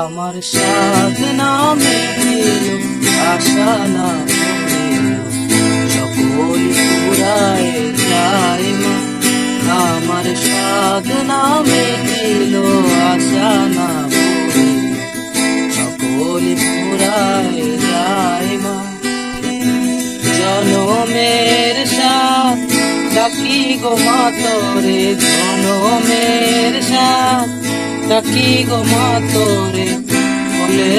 সাধ নামে দিল আশা না সকল পুরায় যায় মা আমার সাধ নামে দিল, আশা না সকল পুরায় যায় মা জনমের সাথ ডাকি গো মা তোরে। জনমের সাথ ডাকি গো মা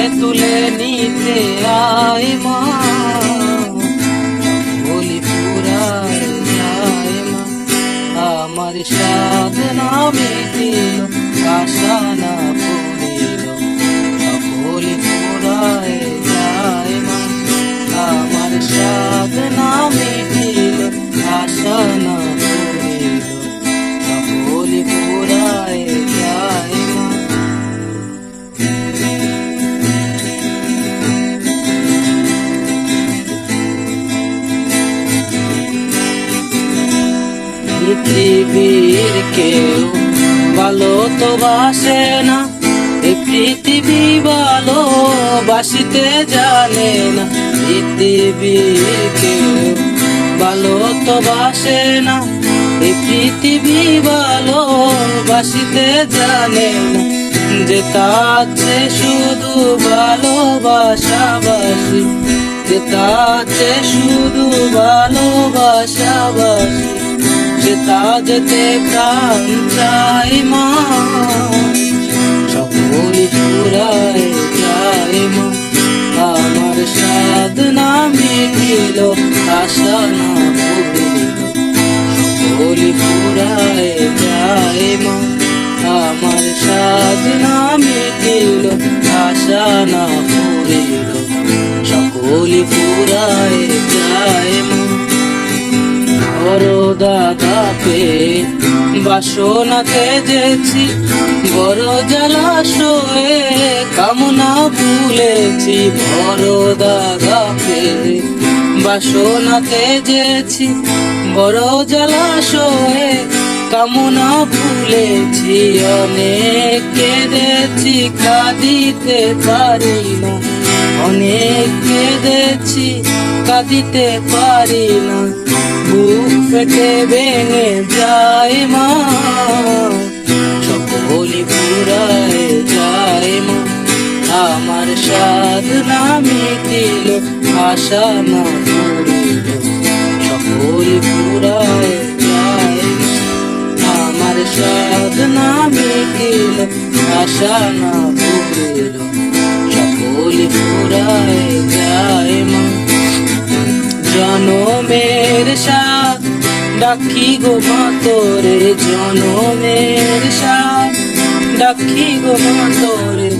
বলে তুলে নিতে আয় মা। বলি পুরায় আমার সাধনা মিটিল আশা না পৃথিবীর কেউ ভালো তো বাসে না এই পৃথিবী ভালো বাসিতে জানে না। পৃথিবীর কেউ ভালো তো বাসে না এই পৃথিবী ভালো বাসিতে জানে না। যেটা আছে শুধু ভালোবাসা বাসি যেটা আছে শুধু ভালোবাসা বাসি। যেটা যেতে প্রাণ চাই মা। সকলি পুরায় যায় মা। আমার সাধ না মিটিল আশা না পড়িল সকলি পুরায় যায় মা। আমার সাধ না মিটিল আশা না পড়িল সকলি পুরায় যায় মা। বড় দাদাকে বাসনাতে যেছি বড় জলাশয়ে কামনা ভুলেছি বড় দাদাকে বাসনাতে যেছি বড় জলাশয়ে কামনা ভুলেছি অনেক কেঁদেছি কাঁদিতে পারি না অনেক কেঁদেছি কাঁদিতে পারি না বুক ফেটে ভেঙে যায় মা। সকলি পুরায় যায় মা। আমার সাধ মিটিল, আশা না পড়িল সকলি পুরায় যায় আমার সাধ মিটিল, আশা না পড়িল সকলি পুরায় যায় মা। জনমের সাথ ডাকি গো মা তোরে জনমের সাথ ডাকি গো মা তোরে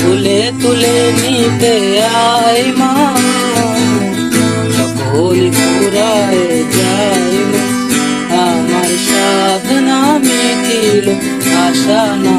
তুলে তুলে নিতে আয় মা। সকলি পুরায় যায় আমার সাধনা মিটিল, আশা না